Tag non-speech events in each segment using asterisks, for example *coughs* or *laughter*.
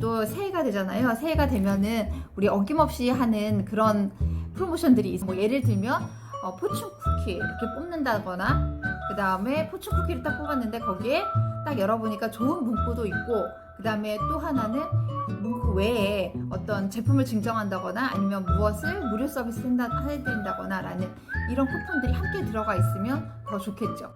또 새해가 되잖아요. 새해가 되면은 우리 어김없이 하는 그런 프로모션들이 있어요. 뭐 예를 들면 어, 포춘 쿠키 이렇게 뽑는다거나 그 다음에 포춘 쿠키를 딱 뽑았는데 거기에 딱 열어보니까 좋은 문구도 있고 그 다음에 또 하나는 문구 외에 어떤 제품을 증정한다거나 아니면 무엇을 무료 서비스 해드린다거나 라는 이런 쿠폰들이 함께 들어가 있으면 더 좋겠죠.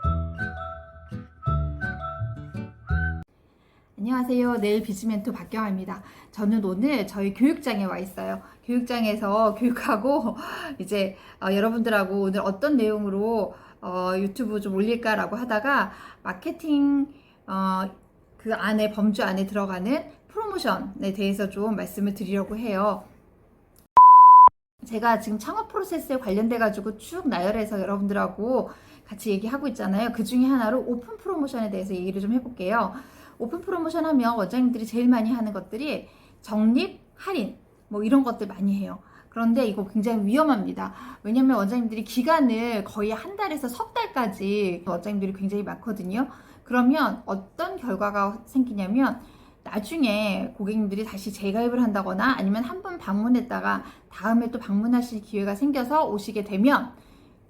안녕하세요. 내일 비즈멘토 박경아입니다. 저는 오늘 저희 교육장에 와 있어요. 교육장에서 교육하고 *laughs* 이제 어, 여러분들하고 오늘 어떤 내용으로 어, 유튜브 좀 올릴까라고 하다가 마케팅 어, 그 안에 범주 안에 들어가는 프로모션에 대해서 좀 말씀을 드리려고 해요. 제가 지금 창업 프로세스에 관련돼 가지고 쭉 나열해서 여러분들하고 같이 얘기하고 있잖아요. 그 중에 하나로 오픈 프로모션에 대해서 얘기를 좀 해볼게요. 오픈 프로모션 하면 원장님들이 제일 많이 하는 것들이 적립, 할인, 뭐 이런 것들 많이 해요. 그런데 이거 굉장히 위험합니다. 왜냐면 원장님들이 기간을 거의 한 달에서 석 달까지 원장님들이 굉장히 많거든요. 그러면 어떤 결과가 생기냐면 나중에 고객님들이 다시 재가입을 한다거나 아니면 한 번 방문했다가 다음에 또 방문하실 기회가 생겨서 오시게 되면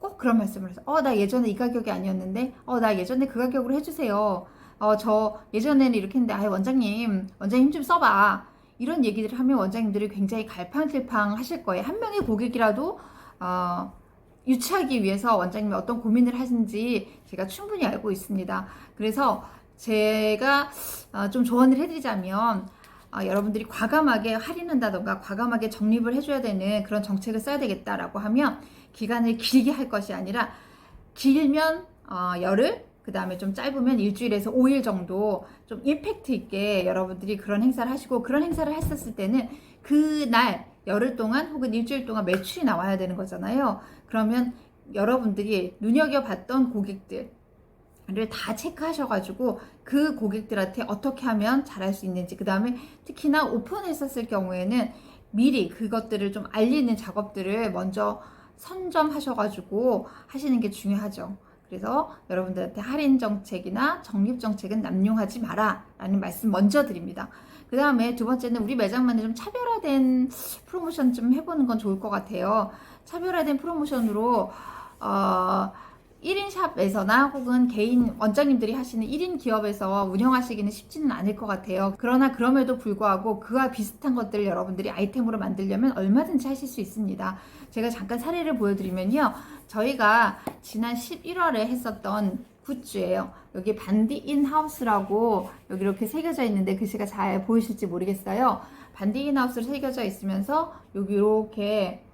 꼭 그런 말씀을 해서 어 나 예전에 이 가격이 아니었는데 어 나 예전에 그 가격으로 해주세요 어 저 예전에는 이렇게 했는데 아 원장님 원장님 힘 좀 써봐. 이런 얘기들을 하면 원장님들이 굉장히 갈팡질팡 하실 거예요. 한 명의 고객이라도 어 유치하기 위해서 원장님이 어떤 고민을 하신지 제가 충분히 알고 있습니다. 그래서 제가 어, 좀 조언을 해드리자면 어, 여러분들이 과감하게 할인한다던가 과감하게 적립을 해줘야 되는 그런 정책을 써야 되겠다라고 하면 기간을 길게 할 것이 아니라 길면 어, 열흘 그 다음에 좀 짧으면 일주일에서 5일 정도 좀 임팩트 있게 여러분들이 그런 행사를 하시고 그런 행사를 했었을 때는 그날 열흘 동안 혹은 일주일 동안 매출이 나와야 되는 거잖아요. 그러면 여러분들이 눈여겨봤던 고객들 를다 체크하셔가지고 그 고객들한테 어떻게 하면 잘할 수 있는지 그 다음에 특히나 오픈했었을 경우에는 미리 그것들을 좀 알리는 작업들을 먼저 선점하셔가지고 하시는 게 중요하죠. 그래서 여러분들한테 할인 정책이나 적립 정책은 남용하지 마라 라는 말씀 먼저 드립니다. 그 다음에 두 번째는 우리 매장만의 좀 차별화된 프로모션 좀 해보는 건 좋을 것 같아요. 차별화된 프로모션으로 어, 1인 샵에서나 혹은 개인 원장님들이 하시는 1인 기업에서 운영하시기는 쉽지는 않을 것 같아요. 그러나 그럼에도 불구하고 그와 비슷한 것들을 여러분들이 아이템으로 만들려면 얼마든지 하실 수 있습니다. 제가 잠깐 사례를 보여드리면요. 저희가 지난 11월에 했었던 굿즈예요. 여기 반디 인하우스라고 여기 이렇게 새겨져 있는데 글씨가 잘 보이실지 모르겠어요. 반디 인하우스로 새겨져 있으면서 여기 이렇게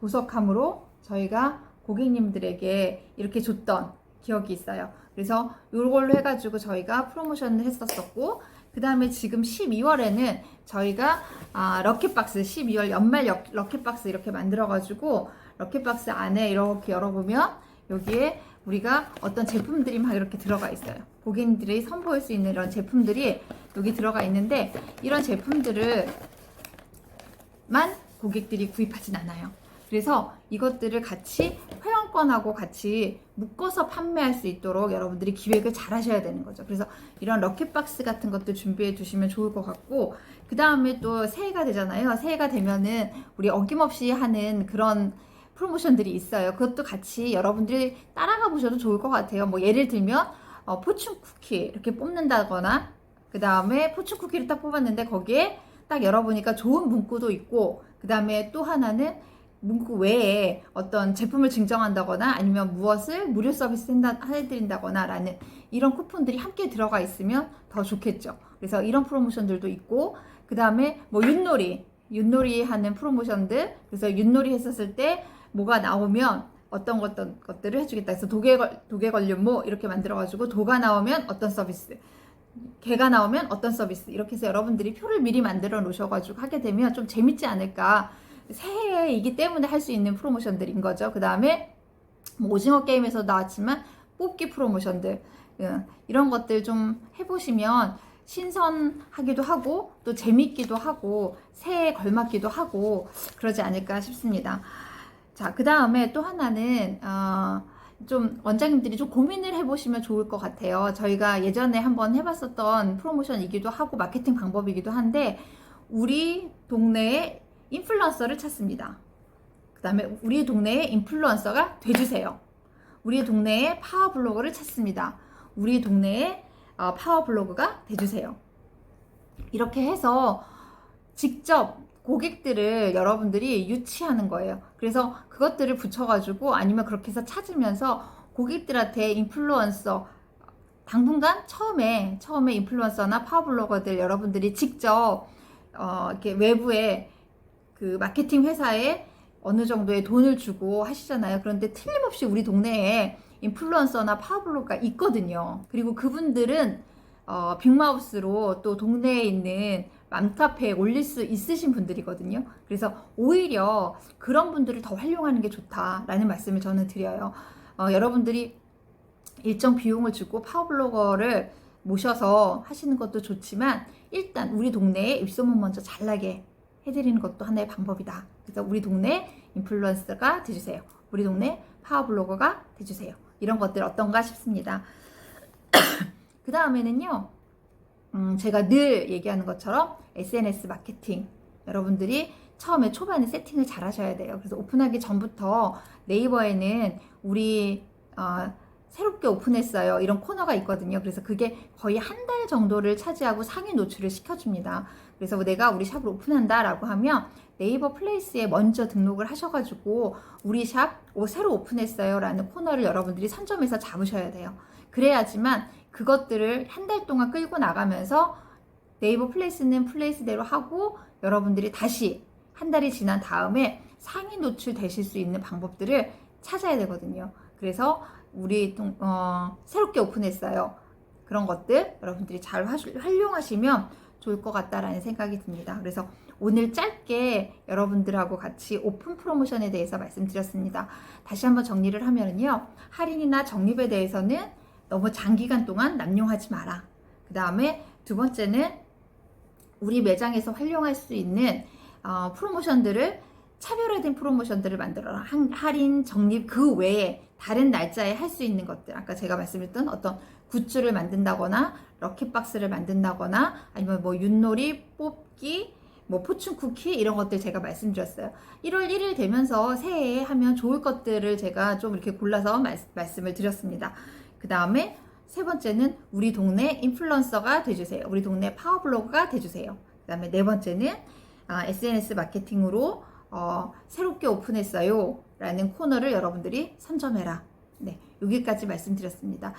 보석함으로 저희가 고객님들에게 이렇게 줬던 기억이 있어요. 그래서 이걸로 해가지고 저희가 프로모션을 했었었고, 그 다음에 지금 12월에는 저희가 아, 럭키박스 12월 연말 럭- 럭키박스 이렇게 만들어가지고 럭키박스 안에 이렇게 열어보면 여기에 우리가 어떤 제품들이 막 이렇게 들어가 있어요. 고객님들이 선보일 수 있는 이런 제품들이 여기 들어가 있는데 이런 제품들을 만 고객들이 구입하진 않아요. 그래서 이것들을 같이 회원권하고 같이 묶어서 판매할 수 있도록 여러분들이 기획을 잘 하셔야 되는 거죠. 그래서 이런 럭키박스 같은 것들 준비해 두시면 좋을 것 같고, 그 다음에 또 새해가 되잖아요. 새해가 되면은 우리 어김없이 하는 그런 프로모션들이 있어요. 그것도 같이 여러분들이 따라가 보셔도 좋을 것 같아요. 뭐 예를 들면, 어, 포춘 쿠키 이렇게 뽑는다거나, 그 다음에 포춘 쿠키를 딱 뽑았는데 거기에 딱 열어보니까 좋은 문구도 있고, 그 다음에 또 하나는 문구 외에 어떤 제품을 증정한다거나 아니면 무엇을 무료 서비스 한다- 해드린다거나 라는 이런 쿠폰들이 함께 들어가 있으면 더 좋겠죠. 그래서 이런 프로모션들도 있고, 그 다음에 뭐 윷놀이, 윷놀이 하는 프로모션들, 그래서 윷놀이 했었을 때 뭐가 나오면 어떤 어떤 것들을 해주겠다. 그래서 독에, 걸- 독에 걸린 뭐 이렇게 만들어가지고 도가 나오면 어떤 서비스, 개가 나오면 어떤 서비스 이렇게 해서 여러분들이 표를 미리 만들어 놓으셔가지고 하게 되면 좀 재밌지 않을까 새해이기 때문에 할 수 있는 프로모션들인 거죠 그 다음에 뭐 오징어 게임에서 나왔지만 뽑기 프로모션들 예, 이런 것들 좀 해보시면 신선하기도 하고 또 재밌기도 하고 새해에 걸맞기도 하고 그러지 않을까 싶습니다 자 그 다음에 또 하나는 어, 좀 원장님들이 좀 고민을 해보시면 좋을 것 같아요. 저희가 예전에 한번 해봤었던 프로모션이기도 하고 마케팅 방법이기도 한데 우리 동네에 인플루언서를 찾습니다. 그 다음에 우리 동네에 인플루언서가 돼주세요. 우리 동네에 파워블로거를 찾습니다. 우리 동네에 어, 파워블로그가 돼주세요. 이렇게 해서 직접 고객들을 여러분들이 유치하는 거예요. 그래서 그것들을 붙여가지고 아니면 그렇게 해서 찾으면서 고객들한테 인플루언서 당분간 처음에 처음에 인플루언서나 파워블로거들 여러분들이 직접 어, 이렇게 외부에 그 마케팅 회사에 어느 정도의 돈을 주고 하시잖아요. 그런데 틀림없이 우리 동네에 인플루언서나 파워블로거가 있거든요. 그리고 그분들은 어, 빅마우스로 또 동네에 있는 맘카페에 올릴 수 있으신 분들이거든요. 그래서 오히려 그런 분들을 더 활용하는 게 좋다라는 말씀을 저는 드려요. 어, 여러분들이 일정 비용을 주고 파워블로거를 모셔서 하시는 것도 좋지만 일단 우리 동네에 입소문 먼저 잘 나게 해드리는 것도 하나의 방법이다. 그래서 우리 동네 인플루언서가 돼주세요. 우리 동네 파워블로거가 돼주세요. 이런 것들 어떤가 싶습니다. *coughs* 그 다음에는요, 음, 제가 늘 얘기하는 것처럼 SNS 마케팅. 여러분들이 처음에 초반에 세팅을 잘 하셔야 돼요. 그래서 오픈하기 전부터 네이버에는 우리, 어, 새롭게 오픈했어요. 이런 코너가 있거든요. 그래서 그게 거의 한 달 정도를 차지하고 상위 노출을 시켜줍니다. 그래서 내가 우리 샵을 오픈한다라고 하면 네이버 플레이스에 먼저 등록을 하셔가지고 우리 샵 오, 새로 오픈했어요. 라는 코너를 여러분들이 선점해서 잡으셔야 돼요. 그래야지만 그것들을 한 달 동안 끌고 나가면서 네이버 플레이스는 플레이스대로 하고 여러분들이 다시 한 달이 지난 다음에 상위 노출 되실 수 있는 방법들을 찾아야 되거든요. 그래서 우리 동, 어, 새롭게 오픈했어요. 그런 것들 여러분들이 잘 화- 활용하시면 좋을 것 같다라는 생각이 듭니다. 그래서 오늘 짧게 여러분들하고 같이 오픈 프로모션에 대해서 말씀드렸습니다. 다시 한번 정리를 하면은요. 할인이나 적립에 대해서는 너무 장기간 동안 남용하지 마라. 그 다음에 두 번째는 우리 매장에서 활용할 수 있는 어, 프로모션들을 차별화된 프로모션들을 만들어라. 한- 할인, 적립 그 외에 다른 날짜에 할 수 있는 것들. 아까 제가 말씀드렸던 어떤 굿즈를 만든다거나 럭키박스를 만든다거나 아니면 뭐 윷놀이, 뽑기, 뭐 포춘 쿠키 이런 것들 제가 말씀드렸어요. 1월 1일 되면서 새해에 하면 좋을 것들을 제가 좀 이렇게 골라서 말, 말씀을 드렸습니다. 그 다음에 세 번째는 우리 동네 인플루언서가 돼주세요. 우리 동네 파워블로그가 돼주세요. 그 다음에 네 번째는 아, SNS 마케팅으로 어, 새롭게 오픈했어요. 라는 코너를 여러분들이 선점해라. 네, 여기까지 말씀드렸습니다.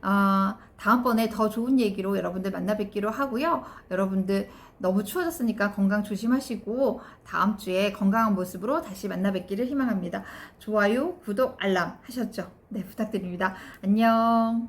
아, 다음번에 더 좋은 얘기로 여러분들 만나 뵙기로 하고요. 여러분들 너무 추워졌으니까 건강 조심하시고 다음 주에 건강한 모습으로 다시 만나 뵙기를 희망합니다. 좋아요, 구독, 알람 하셨죠? 네, 부탁드립니다. 안녕.